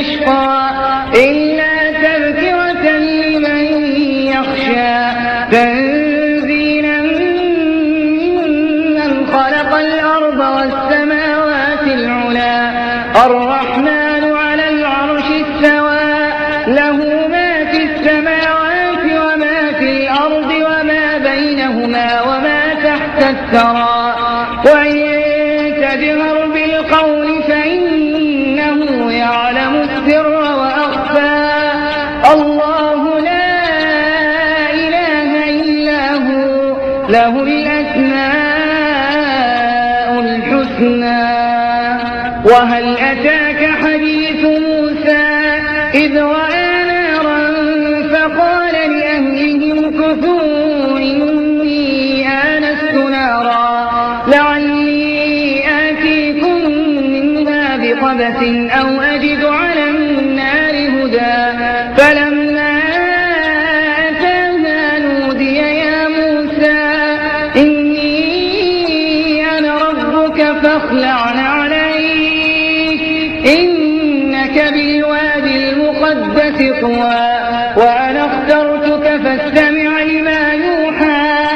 يشقى إلا تذكرة لمن يخشى. تنزيلا ممن خلق الأرض والسماوات العلا. الرحمن على العرش استوى. له ما في السماوات وما في الأرض وما بينهما وما تحت الثرى. له الأسماء الحسنى. وهل أتاك حديث موسى؟ إذ رأى نارا فقال لأهلهم كثوا إني آنست نارا. لعلي آتيكم منها بقبس فاخلع عليك. إنك بالواد المقدس طوى. وأنا اخترتك فاستمع لما يوحى.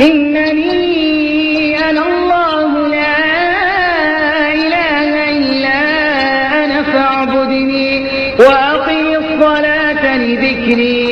إنني أنا الله لا إله إلا أنا فاعبدني. وأقم الصلاة لذكري.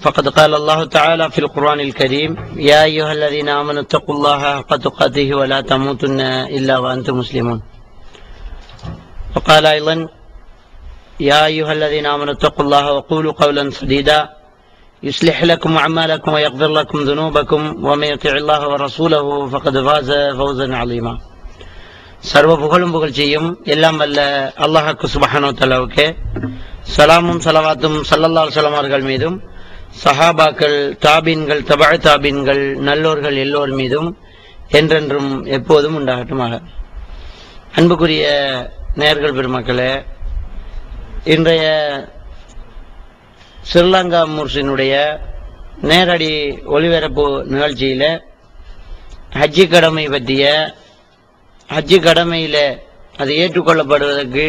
فقد قال الله تعالى في القرآن الكريم يا أيها الذين آمنوا اتقوا الله حق تقاته ولا تموتن إلا وأنتم مسلمون وقال أيضا يا أيها الذين آمنوا اتقوا الله وقولوا قولا سديدا يصلح لكم أعمالكم ويغفر لكم ذنوبكم ومن يطع الله ورسوله فقد فاز فوزا عظيما சர்வ புகழும் புகழ்ச்சியும் எல்லாம் வல்ல அல்லாஹாக்கு சுபஹானோ தலாவுக்கு சலாமும் சலவாத்தும் சல்லல்லா அலுவலம் அவர்கள் மீதும் சஹாபாக்கள் தாபீன்கள் தபா தாபீன்கள் நல்லோர்கள் எல்லோர் மீதும் என்றென்றும் எப்போதும் உண்டாகட்டுமாக. அன்புக்குரிய நேர்கள் பெருமக்களே இன்றைய ஸ்ரீலங்கா முர்சினுடைய நேரடி ஒளிபரப்பு நிகழ்ச்சியில் ஹஜ்ஜி கடமை பற்றிய ஹஜ்ஜி கடமையில் அது ஏற்றுக்கொள்ளப்படுவதற்கு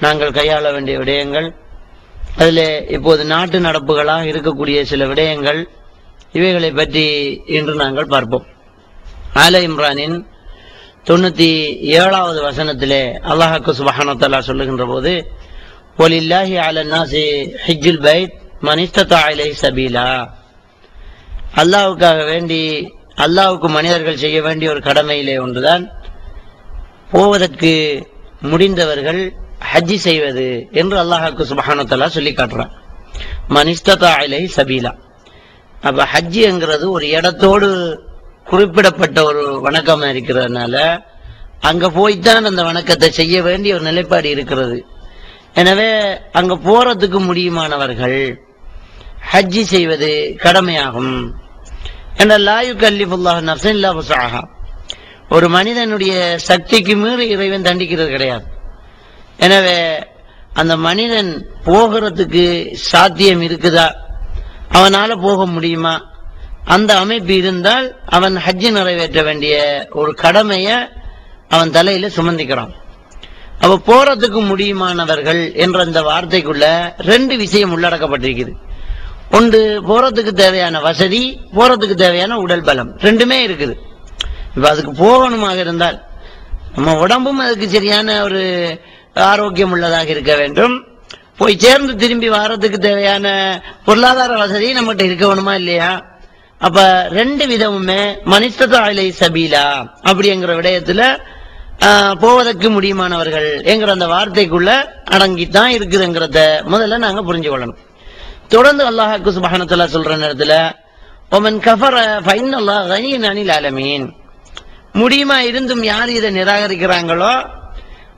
நாங்கள் கையாள வேண்டிய விடயங்கள் அதில் இப்போது நாட்டு நடப்புகளாக இருக்கக்கூடிய சில விடயங்கள் இவைகளை பற்றி இன்று நாங்கள் பார்ப்போம். ஆல இம்ரானின் தொண்ணூற்றி ஏழாவது வசனத்திலே அல்லாஹாக்கு சுபஹானத்தல்லா சொல்லுகின்ற போது ஒலில்லாஹி அல நாசி பைத் மனிஸ்தத்தா இலை சபீலா. அல்லாவுக்காக வேண்டி அல்லாவுக்கு மனிதர்கள் செய்ய வேண்டிய ஒரு கடமையிலே ஒன்றுதான் போவதற்கு முடிந்தவர்கள் ஹஜ்ஜி செய்வது என்று அல்லாஹாக்கு சுபஹானத்தல்லா சொல்லி காட்டுறான். மனிஷ்டதா இலை சபீலா. அப்ப ஹஜ்ஜிங்கிறது ஒரு இடத்தோடு குறிப்பிடப்பட்ட ஒரு வணக்கம் இருக்கிறதுனால அங்க போய்த்தான் அந்த வணக்கத்தை செய்ய வேண்டிய ஒரு நிலைப்பாடு இருக்கிறது. எனவே அங்க போறதுக்கு முடியுமானவர்கள் ஹஜ்ஜி செய்வது கடமையாகும். என்ற லாயு கல்லிஃபுல்லாஹ் நஃப்ஸன் இல்லா ஒரு மனிதனுடைய சக்திக்கு மீறி இறைவன் தண்டிக்கிறது கிடையாது. எனவே அந்த மனிதன் போகிறதுக்கு சாத்தியம் இருக்குதா? அவனால போக முடியுமா? அந்த அமைப்பு இருந்தால் அவன் ஹஜ்ஜி நிறைவேற்ற வேண்டிய ஒரு கடமைய அவன் தலையில சுமந்திக்கிறான். அப்ப போறதுக்கு முடியுமானவர்கள் என்ற அந்த வார்த்தைக்குள்ள ரெண்டு விஷயம் உள்ளடக்கப்பட்டிருக்குது. ஒன்று போறதுக்கு தேவையான வசதி போறதுக்கு தேவையான உடல் பலம். ரெண்டுமே இருக்குது. இப்ப அதுக்கு போகணுமாக இருந்தால் நம்ம உடம்பும் அதுக்கு சரியான ஒரு ஆரோக்கியம் உள்ளதாக இருக்க வேண்டும். போய் சேர்ந்து திரும்பி வாரத்துக்கு தேவையான பொருளாதார வசதி நம்மகிட்ட இருக்க வேணுமா இல்லையா? அப்ப ரெண்டு விதமுமே மனிதத்த அலை சபீலா அப்படிங்கிற விடயத்துல போவதற்கு முடியுமானவர்கள் என்கிற அந்த வார்த்தைக்குள்ள அடங்கித்தான் இருக்குதுங்கிறத முதல்ல நாங்க புரிஞ்சு கொள்ளணும். தொடர்ந்து அல்லாஹாக்கு சுபஹானத்துல சொல்ற நேரத்துல ஒமன் கஃபர ஃபைன் அல்லாஹ் அனில் அலமீன் முடியுமா இருந்தும் யார் இதை நிராகரிக்கிறாங்களோ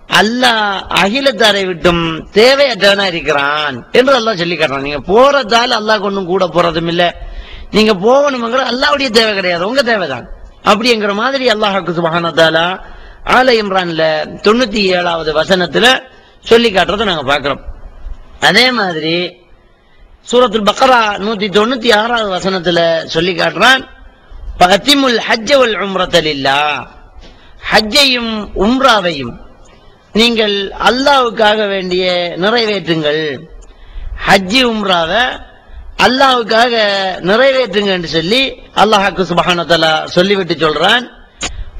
அல்லாஹ் அகிலத்தாரை விட்டும் தேவையற்றவனா இருக்கிறான் என்று அல்லாஹ் சொல்லி காட்டுறான். நீங்க போறதால அல்லாஹ் ஒண்ணும் கூட போறதும் இல்ல. நீங்க போகணுங்கிற அல்லாவுடைய தேவை கிடையாது. உங்க தேவைதான். அப்படிங்கிற மாதிரி அல்லாஹாக்கு சுபஹானத்தால ஆல இம்ரான்ல தொண்ணூத்தி ஏழாவது வசனத்துல சொல்லி காட்டுறதை நாங்க பாக்குறோம் அதே மாதிரி சூரத்துல் பக்ரா நூத்தி தொண்ணூத்தி ஆறாவது வசனத்துல சொல்லி காட்டுறான் பகத்திமுல் ஹஜ்ஜவல் உம்ரத்தலில்லா ஹஜ்ஜையும் உம்ராவையும் நீங்கள் அல்லாவுக்காக வேண்டிய நிறைவேற்றுங்கள். ஹஜ்ஜி உம்ராவை அல்லாவுக்காக நிறைவேற்றுங்க என்று சொல்லி அல்லாஹாக்கு சுபஹானத்தலா சொல்லிவிட்டு சொல்றான்.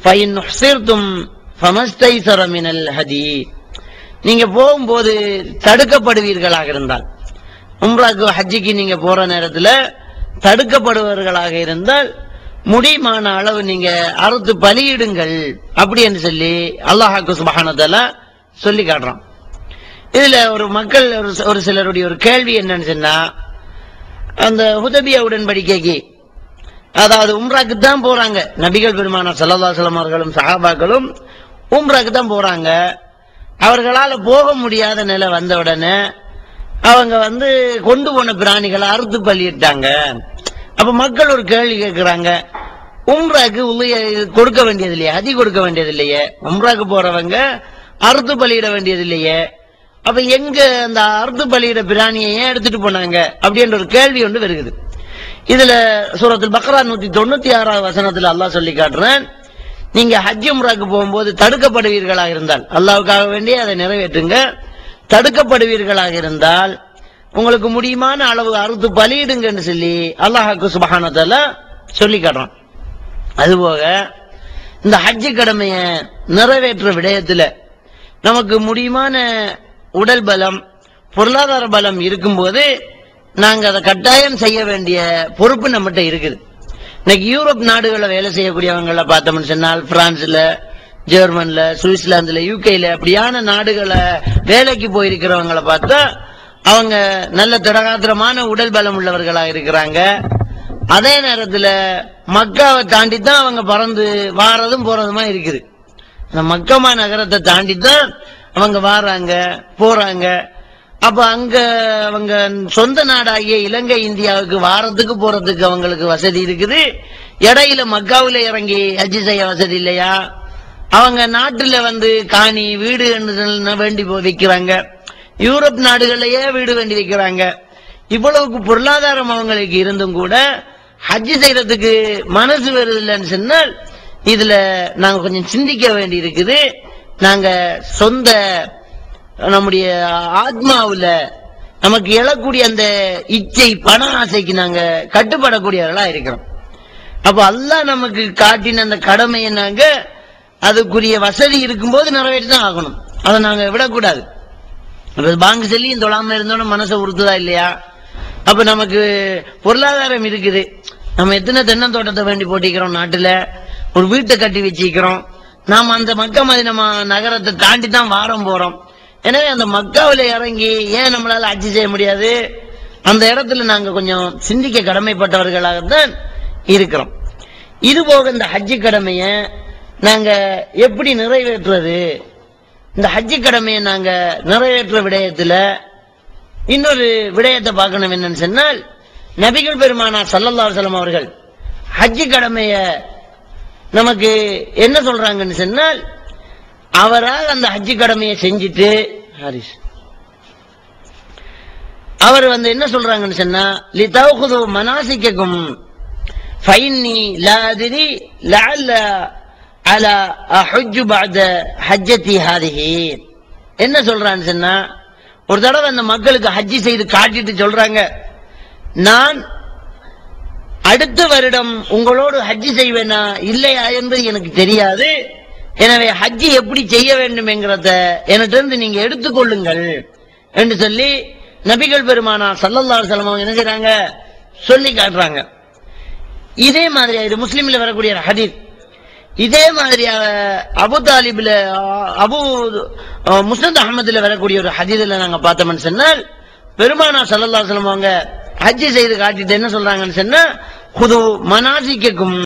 ஃபைன் ஹதி. நீங்க போகும்போது தடுக்கப்படுவீர்களாக இருந்தால். உம்ராக்கு ஹஜ்ஜிக்கு நீங்க போற நேரத்தில் தடுக்கப்படுபவர்களாக இருந்தால் முடியுமான அளவு நீங்க அறுத்து பலியிடுங்கள். அப்படின்னு சொல்லி அல்லாஹாக்கு சுபஹானத்தால சொல்லி காட்டுறான். இதுல ஒரு மக்கள் ஒரு ஒரு சிலருடைய ஒரு கேள்வி என்னன்னு சொன்னா அந்த ஹுதபியா உடன்படிக்கைக்கு அதாவது உம்ராக்கு தான் போறாங்க. நபிகள் பெருமானார் சல்லா சலமார்களும் சஹாபாக்களும் உம்ராக்கு தான் போறாங்க. அவர்களால் போக முடியாத நிலை வந்த உடனே அவங்க வந்து கொண்டு போன பிராணிகளை அறுத்து பலியிட்டாங்க. அப்ப மக்கள் ஒரு கேள்வி கேட்கிறாங்க உம்ராக்கு கொடுக்க வேண்டியது இல்லையே அதி கொடுக்க வேண்டியது இல்லையே உம்ராக்கு போறவங்க அறுத்து பலியிட வேண்டியது இல்லையே அப்ப எங்க அந்த அறுத்து பலியிட பிராணியை ஏன் எடுத்துட்டு போனாங்க? அப்படின்ற ஒரு கேள்வி ஒன்று வருகுது. இதுல சூரத்தில் பக்ரா நூத்தி தொண்ணூத்தி ஆறாவது வசனத்துல அல்லாஹ் சொல்லி காட்டுறேன் நீங்க ஹஜ் உம்ராக்கு போகும்போது தடுக்கப்படுவீர்களாக இருந்தால் அல்லாவுக்காக வேண்டிய அதை நிறைவேற்றுங்க. தடுக்கப்படுவீர்களாக இருந்தால் உங்களுக்கு முடியுமான அளவு அறுத்து பலியிடுங்கன்னு சொல்லி அல்லாஹாக்கு சுபஹானத்தால சொல்லி காட்டுறான். அதுபோக இந்த ஹஜ்ஜு கடமையை நிறைவேற்ற விடயத்துல நமக்கு முடியுமான உடல் பலம் பொருளாதார பலம் இருக்கும்போது நாங்க அதை கட்டாயம் செய்ய வேண்டிய பொறுப்பு நம்மகிட்ட இருக்குது. இன்னைக்கு யூரோப் நாடுகளில் வேலை செய்யக்கூடியவங்கள பார்த்தோம்னு சொன்னால் பிரான்ஸ்ல ஜெர்மன்ல சுவிட்சர்லாந்துல யூகேல அப்படியான நாடுகளை வேலைக்கு போயிருக்கிறவங்கள பார்த்தா அவங்க நல்ல திடகாத்திரமான உடல் பலம் உள்ளவர்களா இருக்கிறாங்க. அதே நேரத்துல மக்காவை தாண்டி தான் அவங்க பறந்து வாரதும் போறதுமா இருக்குது. அந்த மக்கமா நகரத்தை தாண்டி தான் அவங்க வாராங்க போறாங்க. அப்ப அங்க அவங்க சொந்த நாடாகிய இலங்கை இந்தியாவுக்கு வாரத்துக்கு போறதுக்கு அவங்களுக்கு வசதி இருக்குது. இடையில மக்காவில் இறங்கி அஜி செய்ய வசதி இல்லையா? அவங்க நாட்டுல வந்து காணி வீடு என்ன வேண்டி வைக்கிறாங்க. யூரோப் நாடுகள்லயே வீடு வேண்டி வைக்கிறாங்க. இவ்வளவுக்கு பொருளாதாரம் அவங்களுக்கு இருந்தும் கூட ஹஜ்ஜு செய்யறதுக்கு மனசு வருதில்லைன்னு சொன்னால் இதுல நாங்க கொஞ்சம் சிந்திக்க வேண்டி இருக்குது நாங்க சொந்த நம்முடைய ஆத்மாவுல நமக்கு எழக்கூடிய அந்த இச்சை பண ஆசைக்கு நாங்க கட்டுப்படக்கூடியவர்களா இருக்கிறோம். அப்ப அல்லா நமக்கு காட்டின அந்த கடமையை நாங்க அதுக்குரிய வசதி இருக்கும்போது நிறைவேற்றி தான் ஆகணும். அதை நாங்க விடக்கூடாது. பாங்கு செல்லியும் தொழாம இருந்தோம் மனசை உறுத்துதா இல்லையா? அப்ப நமக்கு பொருளாதாரம் இருக்குது. நம்ம எத்தனை தென்னந்தோட்டத்தை வேண்டி போட்டிக்கிறோம் நாட்டுல? ஒரு வீட்டை கட்டி வச்சிக்கிறோம் நாம அந்த மக்க மதினமா நகரத்தை தாண்டி தான் வாரம் போறோம். எனவே அந்த மக்காவில் இறங்கி ஏன் நம்மளால ஆட்சி செய்ய முடியாது? அந்த இடத்துல நாங்க கொஞ்சம் சிந்திக்க கடமைப்பட்டவர்களாகத்தான் இருக்கிறோம். இது போக இந்த ஹஜ்ஜி கடமையை நாங்க எப்படி நிறைவேற்றுறது? இந்த ஹஜ்ஜி கடமையை நாங்க நிறைவேற்ற விடயத்துல இன்னொரு விடயத்தை பார்க்கணும் என்னன்னு சொன்னால் நபிகள் பெருமானா சல்லல்லா அலைஹி அவர்கள் ஹஜ்ஜி கடமைய நமக்கு என்ன சொல்றாங்கன்னு சொன்னால் அவரால் அந்த ஹஜ்ஜி கடமையை செஞ்சுட்டு ஹாரிஸ். அவர் வந்து என்ன சொல்றாங்கன்னு சொன்னா லிதௌகுது மனாசிக்கும் ஃபைன்னி லாதிரி லஅல்ல அலா அஹுஜ்ஜு பஅத ஹஜ்ஜதி ஹாதிஹி. என்ன சொல்றான்னு சொன்னா ஒரு தடவை அந்த மக்களுக்கு ஹஜ்ஜி செய்து காட்டிட்டு சொல்றாங்க. நான் அடுத்த வருடம் உங்களோடு ஹஜ்ஜி செய்வேனா இல்லையா என்பது எனக்கு தெரியாது. எனவே ஹஜ்ஜி எப்படி செய்ய வேண்டும் என்கிறத என்னிட்டிருந்து நீங்க எடுத்துக்கொள்ளுங்கள் என்று சொல்லி நபிகள் பெருமானா சல்லல்லா அலைஹி என்ன செய்யறாங்க சொல்லி காட்டுறாங்க. இதே மாதிரி இது முஸ்லீம்ல வரக்கூடிய ஒரு இதே மாதிரியாக அபு தாலிபில் அபு அஹ், முஸ்னத் வரக்கூடிய ஒரு ஹதீதில் நாங்கள் பார்த்தோம்னு சொன்னால் பெருமானா சல்லல்லா செலவங்க ஹஜ்ஜி செய்து காட்டிட்டு என்ன சொல்றாங்கன்னு சொன்னா குது மனாசிக்கும்